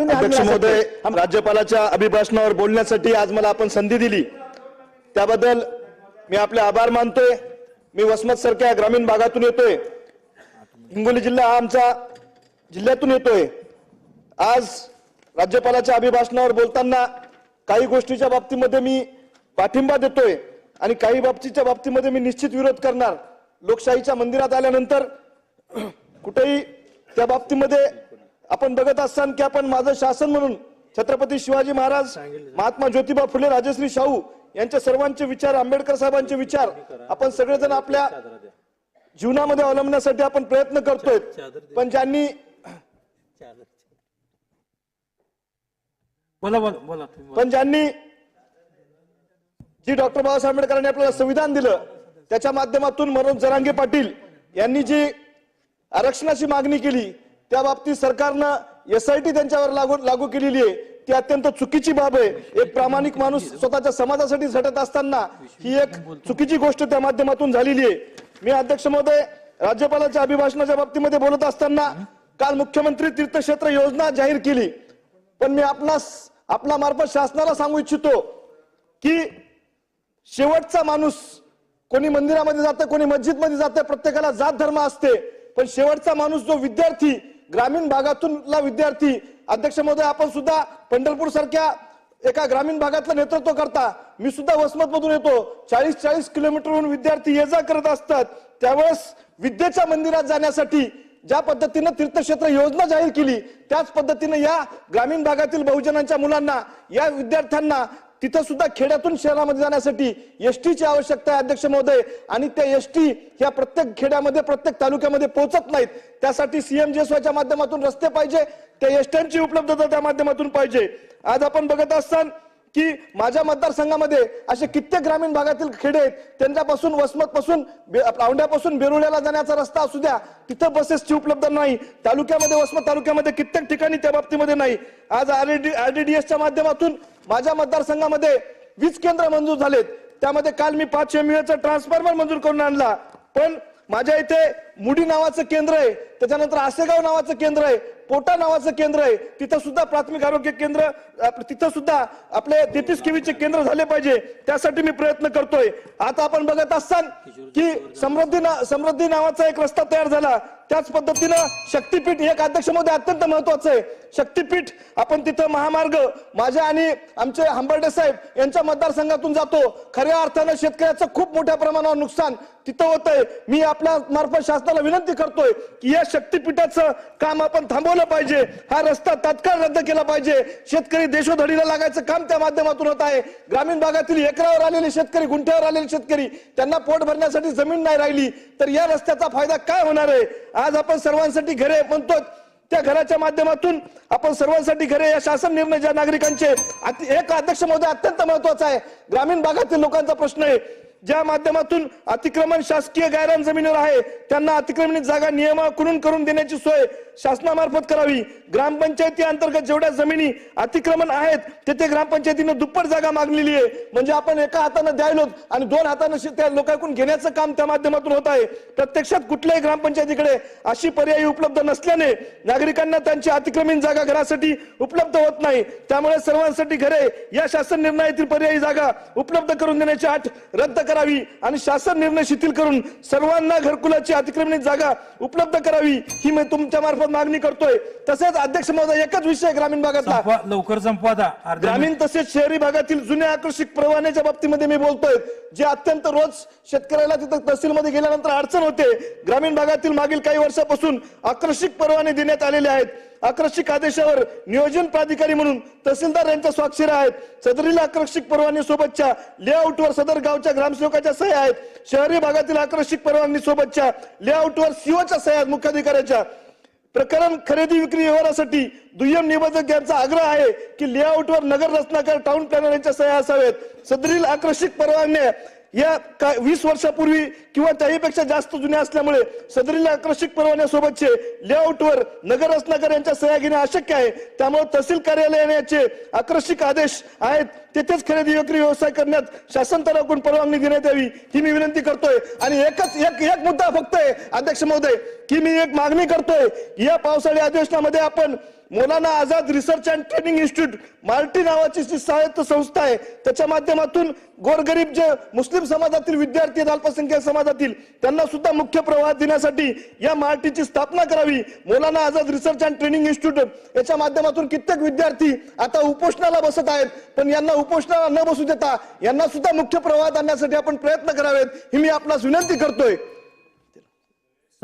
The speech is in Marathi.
अध्यक्ष महोदय राज्यपालाच्या अभिभाषणावर बोलण्यासाठी आज मला आपण संधी दिली. त्याबद्दल मी आपले आभार मानतोय. मी वसमत सारख्या ग्रामीण भागातून येतोय. हिंगोली जिल्हा हा आमचा जिल्ह्यातून येतोय. आज राज्यपालाच्या अभिभाषणावर बोलताना काही गोष्टीच्या बाबतीमध्ये मी पाठिंबा देतोय आणि काही बाबतीच्या बाबतीमध्ये मी निश्चित विरोध करणार. लोकशाहीच्या मंदिरात आल्यानंतर कुठेही त्या बाबतीमध्ये आपण बघत असताना की आपण माझं शासन म्हणून छत्रपती शिवाजी महाराज महात्मा ज्योतिबा फुले राजश्री शाहू यांचे सर्वांचे विचार आंबेडकर साहेबांचे विचार आपण सगळेजण आपल्या जीवनामध्ये अवलंबण्यासाठी आपण प्रयत्न करतोय. पण ज्यांनी. पण ज्यांनी जी डॉक्टर बाबासाहेब आंबेडकरांनी आपल्याला संविधान दिलं त्याच्या माध्यमातून मनोज जरांगे पाटील यांनी जी आरक्षणाची मागणी केली त्या बाबतीत सरकारनं एसआयटी त्यांच्यावर लागू लागू केलेली आहे. ती अत्यंत चुकीची बाब आहे. एक प्रामाणिक माणूस स्वतःच्या समाजासाठी झटत असताना ही एक चुकीची गोष्ट त्या माध्यमातून झालेली आहे. मी अध्यक्ष महोदय राज्यपालाच्या अभिभाषणाच्या बाबतीमध्ये बोलत असताना काल मुख्यमंत्री तीर्थक्षेत्र योजना जाहीर केली. पण मी आपणास आपला मार्फत शासनाला सांगू इच्छितो की शेवटचा माणूस कोणी मंदिरामध्ये जातं कोणी मस्जिदमध्ये जातं प्रत्येकाला जात धर्म असते. पण शेवटचा माणूस जो विद्यार्थी ग्रामीण भागातूनला विद्यार्थी अध्यक्ष महोदय आपण सुद्धा पंढरपूर सारख्या एका ग्रामीण भागातलं नेतृत्व करता. मी सुद्धा वसमत मधून येतो. चाळीस चाळीस किलोमीटरहून विद्यार्थी ये जा करत असतात. त्यावेळेस विद्येच्या मंदिरात जाण्यासाठी ज्या पद्धतीनं तीर्थक्षेत्र योजना जाहीर केली त्याच पद्धतीनं या ग्रामीण भागातील बहुजनांच्या मुलांना या विद्यार्थ्यांना तिथं सुद्धा खेड्यातून शहरामध्ये जाण्यासाठी एसटीची आवश्यकता आहे अध्यक्ष महोदय. आणि त्या एसटी ह्या प्रत्येक खेड्यामध्ये प्रत्येक तालुक्यामध्ये पोहोचत नाहीत. त्यासाठी सीएमजीएसवायच्या माध्यमातून रस्ते पाहिजे त्या एसट्यांची उपलब्धता त्या माध्यमातून पाहिजे. आज आपण बघत असताना की माझ्या मतदारसंघामध्ये असे कित्येक ग्रामीण भागातील खेडे आहेत त्यांच्यापासून वसमत पासून औंढ्यापासून बेरुळ्याला जाण्याचा रस्ता असू द्या तिथं बसेसची उपलब्ध नाही तालुक्यामध्ये वसमत तालुक्यामध्ये कित्येक ठिकाणी त्या बाबतीमध्ये नाही. आज आरडी आरडीडीएसच्या माध्यमातून माझ्या मतदारसंघामध्ये वीज केंद्र मंजूर झालेत. त्यामध्ये काल मी पाच एमयूएचा ट्रान्सफॉर्मर मंजूर करून आणला. पण माझ्या इथे मुडी नावाचं केंद्र आहे त्याच्यानंतर आसेगाव नावाचं केंद्र आहे पोटा नावाचं केंद्र आहे. तिथं सुद्धा प्राथमिक आरोग्य केंद्र तिथं सुद्धा आपले तेहतीस केवीचे केंद्र झाले पाहिजे. त्यासाठी मी प्रयत्न करतोय. आता आपण बघत असताल की समृद्धी ना- समृद्धी नावाचा एक रस्ता तयार झाला. त्याच पद्धतीनं शक्तीपीठ एक अध्यक्ष अत्यंत महत्वाचं आहे. शक्तीपीठ आपण तिथं महामार्ग माझ्या आणि आमचे हंबर्डे साहेब यांच्या मतदारसंघातून जातो. खऱ्या अर्थानं शेतकऱ्याचं खूप मोठ्या प्रमाणावर नुकसान. तिथं होत आहे मी आपल्या मार्फत शासनाला विनंती करतोय की या शक्तीपीठाचं काम आपण थांबवलं पाहिजे. हा रस्ता तात्काळ रद्द केला पाहिजे. शेतकरी देशोधडीला लागायचं काम त्या माध्यमातून होत आहे. ग्रामीण भागातील एकरावर आलेले शेतकरी गुंठ्यावर आलेले शेतकरी त्यांना पोट भरण्यासाठी जमीन नाही राहिली. तर या रस्त्याचा फायदा काय होणार आहे? आज आपण सर्वांसाठी घरे म्हणतो त्या घराच्या माध्यमातून आपण सर्वांसाठी घरे या शासन निर्णय ज्या नागरिकांचे एक अध्यक्ष महोदय अत्यंत महत्त्वाचा आहे. ग्रामीण भागातील लोकांचा प्रश्न आहे. ज्या माध्यमातून अतिक्रमण शासकीय गायरान जमिनीवर आहे त्यांना अतिक्रमणित जागा नियमाकडून करून देण्याची सोय शासनामार्फत करावी. ग्रामपंचायती अंतर्गत जेवढ्या जमिनी अतिक्रमण आहेत तेथे ग्रामपंचायतीने दुप्पट जागा मागलेली आहे. म्हणजे आपण एका हातानं द्यायलो आणि दोन हातानं त्या लोकांकडून घेण्याचं काम त्या माध्यमातून होत आहे. प्रत्यक्षात कुठल्याही ग्रामपंचायतीकडे अशी पर्यायी उपलब्ध नसल्याने नागरिकांना त्यांची अतिक्रमित जागा घरासाठी उपलब्ध होत नाही. त्यामुळे सर्वांसाठी घरे या शासन निर्णयातील पर्यायी जागा उपलब्ध करून देण्याची अट रद्द करावी आणि शासन निर्णय शिथिल करून सर्वांना घरकुलाची अतिक्रमणित जागा उपलब्ध करावी ही मी तुमच्या मार्फत मागणी करतोय. तसेच अध्यक्ष महोदय एकच विषय ग्रामीण भागातला. लवकर संपवा ग्रामीण तसेच शहरी भागातील जुन्या आकर्षक परवान्याच्या बाबतीमध्ये मी बोलतोय जे अत्यंत रोज शेतकऱ्याला तिथं तहसीलमध्ये गेल्यानंतर अडचण होते. ग्रामीण भागातील मागील काही वर्षापासून आकर्षक परवाने देण्यात आलेले आहेत. आकर्षक आदेशावर नियोजन प्राधिकारी म्हणून तहसीलदार यांच्या स्वाक्षऱ्या आहेत. सदरील आकर्षक परवाने सोबतच्या लेआउटवर सदर गावच्या ग्रामसेवकाच्या सह्या आहेत. शहरी भागातील आकर्षक परवानगी सोबतच्या लेआउटवर सीओच्या सह्या आहेत मुख्याधिकाऱ्याच्या. प्रकरण खरेदी विक्री व्यवहारासाठी दुय्यम निबंधक यांचा आग्रह आहे की लेआउटवर नगर रचनाकार टाउन प्लॅनर यांच्या सह्या असावेत. सदरील आकर्षक परवान्या या का- वीस वर्षापूर्वी किंवा त्याहीपेक्षा जास्त जुन्या असल्यामुळे सदरील आकर्षक परवान्यासोबतचे लेआउटवर नगर रचनाकार यांच्या सह्या घेणे अशक्य आहे. त्यामुळे तहसील कार्यालयाने याचे आकर्षक आदेश आहेत. तेथेच खरेदी विक्री व्यवसाय करण्यात शासन तराकडून परवानगी देण्यात यावी ही मी विनंती करतोय. आणि एकच एक एक मुद्दा फक्त आहे अध्यक्ष महोदय की मी एक मागणी करतोय. या पावसाळी अधिवेशनामध्ये आपण Maulana Azad research and training institute MARTI नावाची जी स्वायत्त संस्था आहे त्याच्या माध्यमातून गोरगरीब जे मुस्लिम समाजातील विद्यार्थी आहेत, अल्पसंख्याक समाजातील त्यांना सुद्धा मुख्य प्रवाह देण्यासाठी या मार्टीची स्थापना करावी. Maulana Azad research and training institute याच्या माध्यमातून कित्येक विद्यार्थी आता उपोषणाला बसत आहेत पण यांना उपोषणाला न बसू देता यांना सुद्धा मुख्य प्रवाहात आणण्यासाठी आपण प्रयत्न करावेत ही मी आपणास विनंती करतोय.